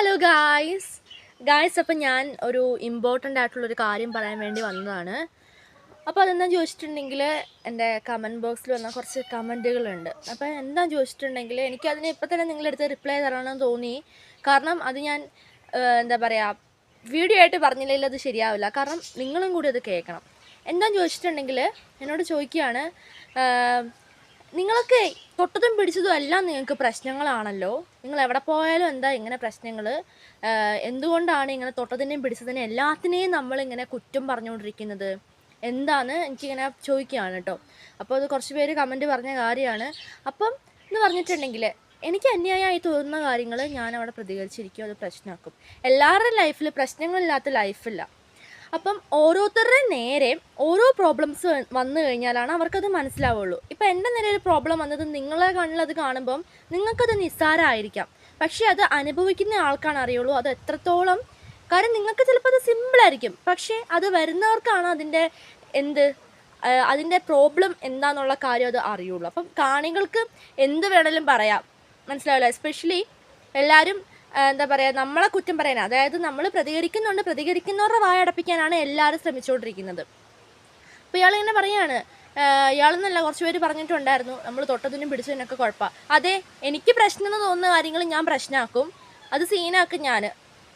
Hello guys guys അപ്പം ഞാൻ ഒരു ഇമ്പോർട്ടന്റ് ആയിട്ടുള്ളൊരു കാര്യം പറയാൻ വേണ്ടി വന്നതാണ്. അപ്പോൾ അതെന്താണെന്ന് ചോദിച്ചിട്ടുണ്ടെങ്കിൽ എന്റെ കമന്റ് ബോക്സിൽ വന്ന കുറച്ച് കമന്റുകളുണ്ട് അപ്പോൾ എന്താണെന്ന് ചോദിച്ചിട്ടുണ്ടെങ്കിൽ എനിക്കതിന് ഇപ്പം തന്നെ നിങ്ങളുടെ അടുത്ത് റിപ്ലൈ തരണമെന്ന് തോന്നി. കാരണം അത് ഞാൻ എന്താ പറയുക വീഡിയോ ആയിട്ട് പറഞ്ഞില്ലെങ്കിൽ അത് ശരിയാവില്ല. കാരണം നിങ്ങളും കൂടി അത് കേൾക്കണം. എന്താണെന്ന് ചോദിച്ചിട്ടുണ്ടെങ്കിൽ എന്നോട് ചോദിക്കുകയാണ് ഏഹ്, നിങ്ങൾക്ക് തൊട്ടതും പിടിച്ചതും എല്ലാം നിങ്ങൾക്ക് പ്രശ്നങ്ങളാണല്ലോ? നിങ്ങൾ എവിടെ പോയാലും എന്താ ഇങ്ങനെ പ്രശ്നങ്ങൾ എന്തുകൊണ്ടാണ് ഇങ്ങനെ തൊട്ടതിനെയും പിടിച്ചതിനെയും എല്ലാത്തിനെയും നമ്മളിങ്ങനെ കുറ്റം പറഞ്ഞുകൊണ്ടിരിക്കുന്നത്? എന്താന്ന് എനിക്കിങ്ങനെ ചോദിക്കുകയാണ് കേട്ടോ. അപ്പോൾ അത് കുറച്ച് പേര് കമന്റ് പറഞ്ഞ കാര്യമാണ്. അപ്പം എന്ന് പറഞ്ഞിട്ടുണ്ടെങ്കിൽ എനിക്ക് അന്യായമായി തോന്നുന്ന കാര്യങ്ങൾ ഞാൻ അവിടെ പ്രതികരിച്ചിരിക്കും. അത് പ്രശ്നമാക്കും. എല്ലാവരുടെയും ലൈഫിൽ പ്രശ്നങ്ങളില്ലാത്ത ലൈഫില്ല അപ്പം ഓരോരുത്തരുടെ നേരെ ഓരോ പ്രോബ്ലംസ് വന്നു കഴിഞ്ഞാലാണ് അവർക്കത് മനസ്സിലാവുള്ളൂ. ഇപ്പം എന്റെ നേരെ ഒരു പ്രോബ്ലം വന്നത് നിങ്ങളെ കണ്ണിലത് കാണുമ്പം നിങ്ങൾക്കത് നിസ്സാരമായിരിക്കാം. പക്ഷേ അത് അനുഭവിക്കുന്ന ആൾക്കാണ് അറിയുള്ളൂ. അത് എത്രത്തോളം കാരണം നിങ്ങൾക്ക് ചിലപ്പോൾ അത് സിമ്പിളായിരിക്കും പക്ഷേ അത് വരുന്നവർക്കാണ് അതിന്റെ എന്ത് അതിന്റെ പ്രോബ്ലം എന്താണെന്നുള്ള കാര്യം അത് അറിയുള്ളൂ. അപ്പം കാണികൾക്ക് എന്ത് വേണമെങ്കിലും പറയാം. മനസ്സിലാവില്ല എസ്പെഷ്യലി എല്ലാവരും എന്താ പറയുക നമ്മളെ കുറ്റം പറയാൻ അതായത് നമ്മൾ പ്രതികരിക്കുന്നുണ്ട് പ്രതികരിക്കുന്നവരുടെ വായ അടപ്പിക്കാനാണ് എല്ലാവരും ശ്രമിച്ചുകൊണ്ടിരിക്കുന്നത്. അപ്പോൾ ഇയാളിങ്ങനെ പറയാണ് ഇയാളെന്നല്ല കുറച്ച് പേര് പറഞ്ഞിട്ടുണ്ടായിരുന്നു നമ്മൾ തൊട്ടതിനും പിടിച്ചതിനൊക്കെ കുഴപ്പമാണ് അതെ എനിക്ക് പ്രശ്നം എന്ന് തോന്നുന്ന കാര്യങ്ങൾ ഞാൻ പ്രശ്നമാക്കും അത് സീനാക്കും ഞാൻ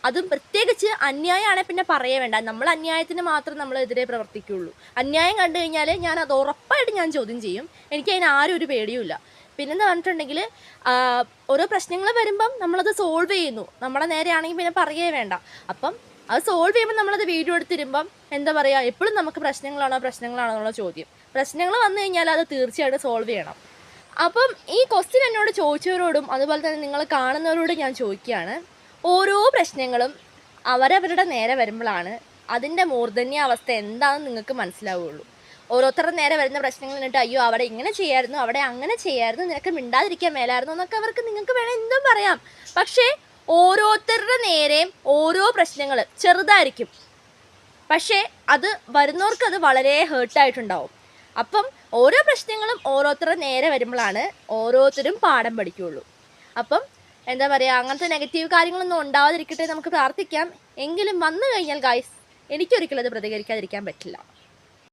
അതും പ്രത്യേകിച്ച് അന്യായമാണെങ്കിൽ പിന്നെ പറയേ വേണ്ട. നമ്മൾ അന്യായത്തിന് മാത്രം നമ്മൾ നമ്മളെതിരെ പ്രവർത്തിക്കുകയുള്ളൂ അന്യായം കണ്ടു കഴിഞ്ഞാൽ ഞാൻ അത് ഉറപ്പായിട്ട് ഞാൻ ചോദ്യം ചെയ്യും. എനിക്ക് അതിന് ആരും ഒരു പേടിയുമില്ല. പിന്നെന്ന് പറഞ്ഞിട്ടുണ്ടെങ്കിൽ ഓരോ പ്രശ്നങ്ങൾ വരുമ്പം നമ്മളത് സോൾവ് ചെയ്യുന്നു. നമ്മളെ നേരെയാണെങ്കിൽ പിന്നെ പറയേ വേണ്ട. അപ്പം അത് സോൾവ് ചെയ്യുമ്പോൾ നമ്മളത് വീഡിയോ എടുത്തിരുമ്പം എന്താ പറയുക എപ്പോഴും നമുക്ക് പ്രശ്നങ്ങളാണോ പ്രശ്നങ്ങളാണോ എന്നുള്ള ചോദ്യം. പ്രശ്നങ്ങൾ വന്നു കഴിഞ്ഞാൽ അത് തീർച്ചയായിട്ടും സോൾവ് ചെയ്യണം. അപ്പം ഈ ക്വസ്റ്റ്യൻ എന്നോട് ചോദിച്ചവരോടും അതുപോലെ തന്നെ നിങ്ങൾ കാണുന്നവരോടും ഞാൻ ചോദിക്കുകയാണ്. ഓരോ പ്രശ്നങ്ങളും അവരവരുടെ നേരെ വരുമ്പോഴാണ് അതിന്റെ മൂർധന്യാവസ്ഥ എന്താണെന്ന് നിങ്ങൾക്ക് മനസ്സിലാവുകയുള്ളൂ ഓരോരുത്തരുടെ നേരെ വരുന്ന പ്രശ്നങ്ങൾ എന്നിട്ട് അയ്യോ അവിടെ ഇങ്ങനെ ചെയ്യായിരുന്നു അവിടെ അങ്ങനെ ചെയ്യായിരുന്നു നിനക്ക് മിണ്ടാതിരിക്കാൻ മേലായിരുന്നു എന്നൊക്കെ അവർക്ക് നിങ്ങൾക്ക് വേണേൽ എന്തും പറയാം. പക്ഷേ ഓരോരുത്തരുടെ നേരെയും ഓരോ പ്രശ്നങ്ങൾ ചെറുതായിരിക്കും. പക്ഷേ അത് വരുന്നവർക്ക് അത് വളരെ ഹേർട്ടായിട്ടുണ്ടാവും. അപ്പം ഓരോ പ്രശ്നങ്ങളും ഓരോരുത്തരുടെ നേരെ വരുമ്പോഴാണ് ഓരോരുത്തരും പാഠം പഠിക്കുകയുള്ളൂ. അപ്പം എന്താ പറയുക അങ്ങനത്തെ നെഗറ്റീവ് കാര്യങ്ങളൊന്നും ഉണ്ടാവാതിരിക്കട്ടെ നമുക്ക് പ്രാർത്ഥിക്കാം. എങ്കിലും വന്നു കഴിഞ്ഞാൽ ഗായ്സ് എനിക്കൊരിക്കലും അത് പ്രതികരിക്കാതിരിക്കാൻ പറ്റില്ല.